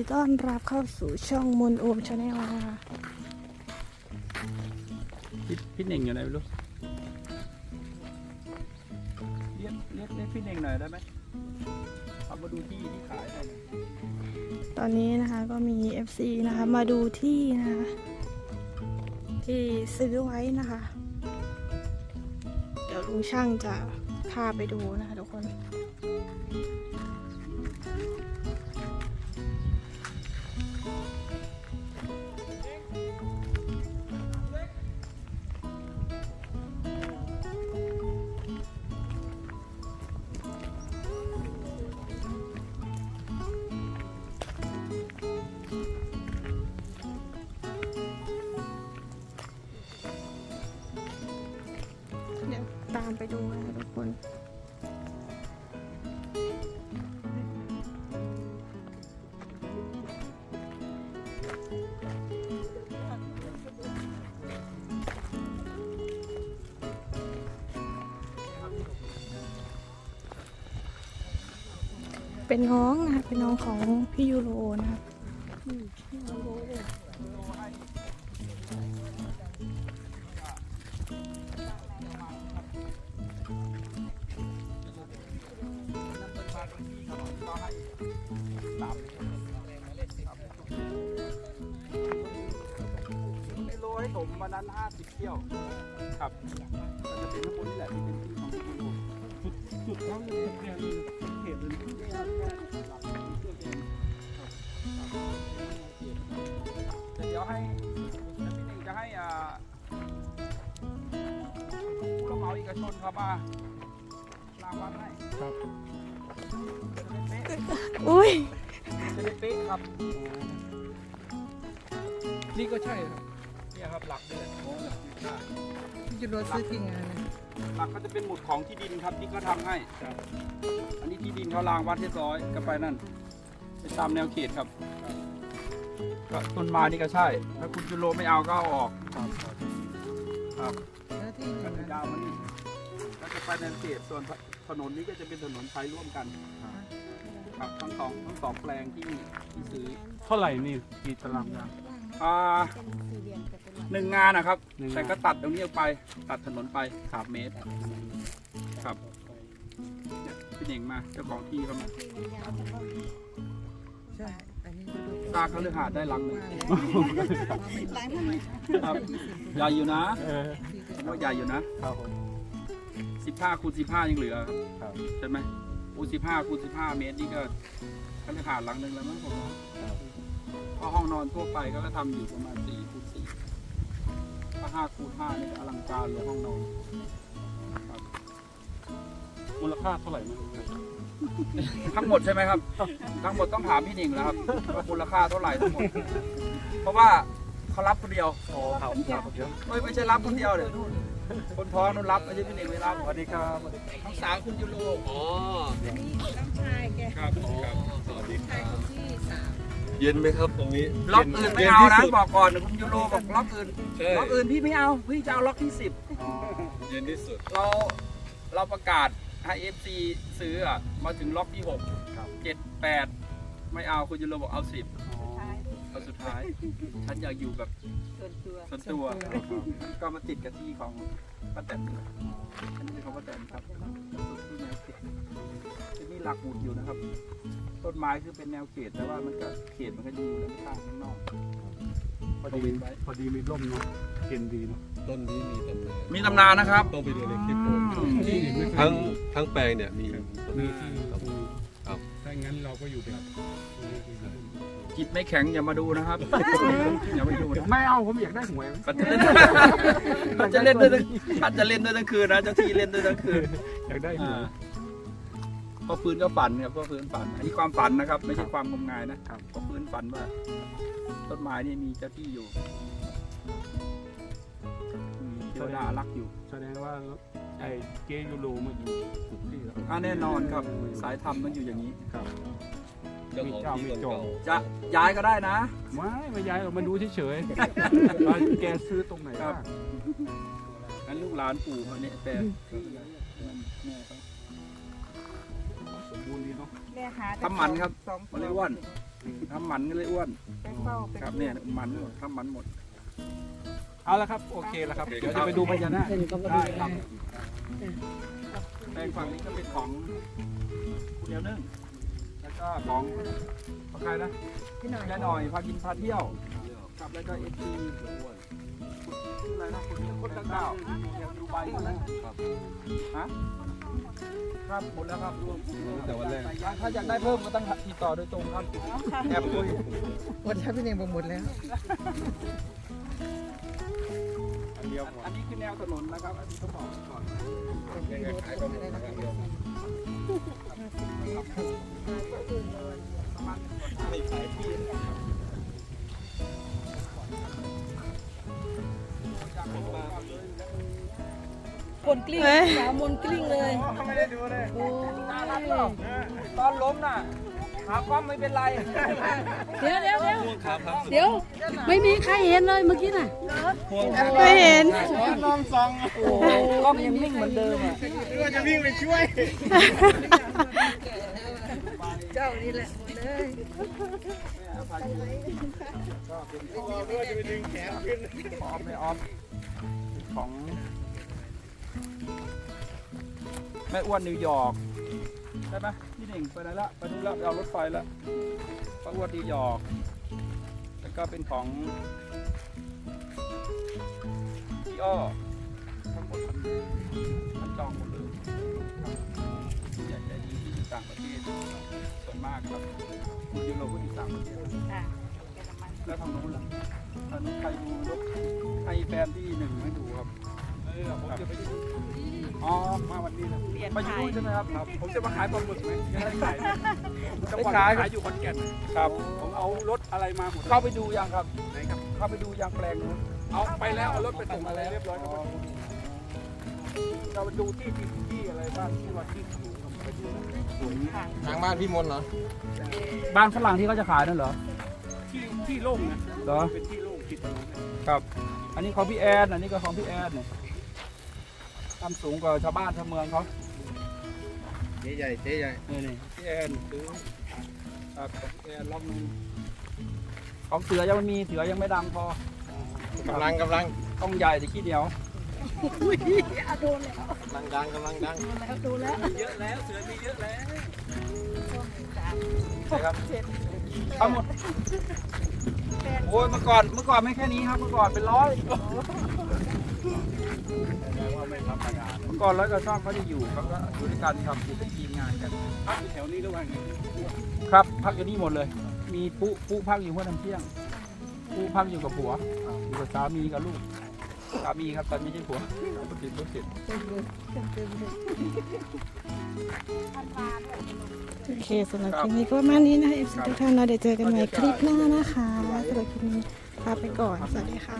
ดีต้อนรับเข้าสู่ช่องมนโอมชาแนลนะคะพี่พี่เน่งอยู่ไหนไม่รู้เรียกเรียกเรียกพี่เน่งหน่อยได้ไหมเอามาดูที่ที่ขายหน่อยตอนนี้นะคะก็มี FC นะคะมาดูที่นะคะที่ซื้อไว้นะคะ เดี๋ยวลุงช่างจะพาไปดูนะคะทุกคน เป็นน้องนะคะเป็นน้องของพี่ยูโรนะคะไม่โลให้ผมวันนั้นห้าสิบเที่ยว ครับมันจะเป็นข้างบนนี่แหละที่เป็นที่ของพี่โลจุดจุดเขาเลยเนี่ยเป็นเขตเเชื่อมเองครับแต่เดี๋ยวให้แล้วพี่เน่งจะให้อ่าผู้รับเหมาเอกชนเขามาลางวัดให้ครับจะได้เป๊ะอุ้ยจะได้เป๊ะครับ นี่ก็ใช่ครับเนี่ยครับหลักเนี่ยโอ้หลักเนี่ยได้พี่จะรถซื้อที่งานนะหลักก็จะเป็นหมุดของที่ดินครับที่เขาทำให้ อันนี้ที่ดินเขารางวัดเรียบร้อยก็ไปนั่น ไปตามแนวเขตครับ ก็ต้นไม้นี่ก็ใช่ ถ้าคุณจุโรไม่เอาก็เอาออกครับแล้วที่ก็งานจะยาวมานี่ก็จะไปแนวเขตส่วนถนนนี้ก็จะเป็นถนนใช้ร่วมกัน ครับทั้งสองทั้งสองแปลงที่ที่ซื้อเท่าไหร่นี่กี่ตารางยางอ่าหนึ่งงานนะครับหนึ่งงานแต่ก็ตัดตรงนี้ออกไป ตัดถนนไปสามเมตร ครับ เนี่ยพี่เน่งมาเจ้าของที่เขามาใช่อันนี้ก็ดูตาเขาเลือกหาได้หลังหนึ่งหลายพันครับใหญ่อยู่นะเออผมว่าใหญ่อยู่นะครับผมสิบห้าคูณสิบห้ายังเหลือครับครับใช่ไหมคูณสิบห้าคูณสิบห้าเมตรนี่ก็เขาจะขาดหลังหนึ่งแล้วมั้งผมว่าครับเพราะห้องนอนทั่วไปก็ทำอยู่ประมาณสี่คูณสี่ถ้าห้าคูณห้านี่ก็อลังการเลยห้องนอนครับ มูลค่าเท่าไหร่ม่รู้นะทั้งหมดใช่ไหมครับ ทั้งหมดต้องถามพี่หนิงแล้วครับว่ามูลค่าเท่าไหร่ทั้งหมด เพราะว่าเขารับคนเดียวโอ้ครับครับเดียวไม่ไม่ใช่รับคนเดียวเลยวคนท้องนู้นรับไม่ใช่พี่หนิงไม่รับสวัสดีครับทั้งสาวคุณยูโรอ๋อนนี้น้องชายแกครับครับสวัสดีคชายรับคนที่สามเย็นไหมครับตรงนี้ล็อกอื่นไม่เอานะบอกก่อนคุณยูโรบอกล็อกอื่นล็อกอื่นพี่ไม่เอาพี่จะเอาล็อกที่สิบเย็นที่สุดเราเราประกาศ ให้เอฟซีซื้ออะมาถึงล็อกที่หกครับ เจ็ดแปดไม่เอาคุณยูโรบอกเอาสิบอ๋อเอาสุดท้าย ฉันอยากอยู่แบบส่วนตัวส่วนตัวก็มาติดกับที่ของป้าแตนนี่แหละอันนี้เป็นของป้าแตนครับสุดที่แนวเขตจะมีหลักหมุดอยู่นะครับ ต้นไม้คือเป็นแนวเขตแต่ว่ามันก็เขตมันก็จะอยู่ด้านข้างข้างนอกพอดีพอดีมีร่มเนาะเย็นดีเนาะต้นนี้มีตำนานมีตำนานนะครับต้องไปดูในคลิปผมอืมที่อื่นไม่เคยทั้ง ทั้งแปลงเนี่ยมีต้นมีนี้ที่ครับตรงนี้ครับ ถ้างั้นเราก็อยู่แบบตรงนี้คือร่มจิตไม่แข็งอย่ามาดูนะครับ อย่ามาดูนะไม่เอาผมอยากได้หวยเขาจะเล่นเขาจะเล่นด้วยทั้งเขาจะเล่นด้วยทั้งคืนนะเจ้าที่เล่นด้วยทั้งคืนอยากได้หวอ่ายพ่อฟื้นก็ฝันครับพ่อฟื้นฝันอันนี้ความฝันนะครับ ไม่ใช่ความงมงายนะครับพ่อฟื้นฝันว่า ต้นไม้นี่มีเจ้าที่อยู่มีเท วดารักอยู่ แสดงว่าไอ้เกยูโรมาอยู่ทุกที่แล้วอ่าแน่นอนครับ สายธรรมมันอยู่อย่างนี้ ครับ เจ้าของที่คนเก่าจะย้ายก็ได้นะ ไม่ไม่ย้ายเรามาดูเฉยๆว่าแกซื้อตรงไหนครับบ้างงั้นลูกหลานปู่เขาเนี่ยแต่แม่เขาสมบูรณ์ดีเนาะ แม่หาทำหมันครับสองมันเลยอ้วน ทำหมันก็เลยอ้วนไปเฝ้าไปครับเนี่ยหมันหมดทำหมันหมด เอาละครับโอเคแล้วครับ เดี๋ยวจะไปดูพญานาคได้ครับแปลงฝั่งนี้ก็เป็นของคุณเดียวนึ่งแล้วก็ของของใครนะพี่หน่อยยายหน่อยพากินพาเที่ยวครับแล้วก็เอทีอะไรนะคนคนต่างๆดูใบนะครับฮะครับหมดแล้วครับรวมแต่วันแรกถ้าอยากได้เพิ่มก็ต้องติดต่อโดยตรงครับแอบคุยวันนี้พี่เน่งบอกหมดแล้วอัน เดียวอันนี้คือแนวถนนนะครับ อันนี้ต้องบอกก่อนคนกลิ้งเอ้ยสาวมนกลิ้งเลยไม่ได้ดูเลยโอ้ตอนล้มน่ะ ขาคว่ำไม่เป็นไรเดี๋ยวเดี๋ยวเดี๋ยวห่วงขาพับเดี๋ยวไม่มีใครเห็นเลยเมื่อกี้น่ะห่วงไม่เห็นน้องซองกล้องยังนิ่งเหมือนเดิมอะก็จะวิ่งไปช่วย เจ้านี่แหละหมดเลยก็จะไปดึงแขนขึ้นออมไม่ออมของแม่อ้วนนิวยอร์กใช่ไหมพี่ หนึ่งไปไหนละไปดูแล้วไปเอารถไฟล้วป้าอ้วนนิวยอก แล้วก็เป็นของพี่อ้อทั้งหมดมันมันจองหมดเลยใหญ่ใหญ่ที่อยู่ต่างประเทศส่วนมากครับคุณยูโรก็อยู่ต่างประเทศค่ะแล้วทางโน้นล่ะทางโน้นใครดูรถให้แฟนที่หนึ่งให้ดูครับเออผมจะไปดู อ๋อ มาวันนี้นะเปลี่ยนมาอยู่ถ่ายนู่นใช่ไหมครับครับ ผมจะมาขายปลาหมึกไหมยังไม่ขายจังหวัดขายขายอยู่ขอนแก่นครับ ผมเอารถอะไรมาหมดเข้าไปดูยังครับไหนครับ เข้าไปดูยังแปลงนู้นเอาไปแล้วเอารถไปส่งมาแล้วเรียบร้อยครับเราไปดูที่ที่ที่อะไรบ้างที่ว่าที่สูงครับไปดูนะทางบ้านพี่มนเหรอ บ้านฝรั่งที่เขาจะขายนั่นเหรอ ที่ที่โล่งนะเหรอ เป็นที่โล่งติดถนนเนี่ยครับ อันนี้ของพี่แอนอันนี้ก็ของพี่แอนเนี่ย ทำสูงกว่าชาวบ้านชาวเมืองเขาเจ๊ใหญ่เจ๊ใหญ่นี่นี่พี่แอนซื้อครับของพี่แอนรอบนึงของเสือยังไม่มีเสือยังไม่ดังพอกำลังกำลังต้องใหญ่แต่ขี้เหนียวกำลังดังกำลังดังเยอะแล้วเสือมีเยอะแล้วใช่ครับเอาหมดโอ้ยเมื่อก่อนเมื่อก่อนไม่แค่นี้ครับเมื่อก่อนเป็นร้อย ก่อนร้อยกว่าช่องเขาจะอยู่เขาก็อยู่ด้วยกันครับอยู่เป็นทีมงานกันพักอยู่แถวนี้หรือว่าไงครับ พักอยู่นี่หมดเลย มีปุ๊ปุ๊พักอยู่หัวน้ำเที่ยงปุ๊พักอยู่กับผัวอยู่กับสามีกับลูกสามีครับแต่ไม่ใช่ผัวรถติดรถติดโอเคสำหรับคลิปนี้ก็ประมาณนี้นะคะ FC ทุกท่านเราเดี๋ยวเจอกันใหม่คลิปหน้านะคะสำหรับคลิปนี้ลาไปก่อน สวัสดีค่ะ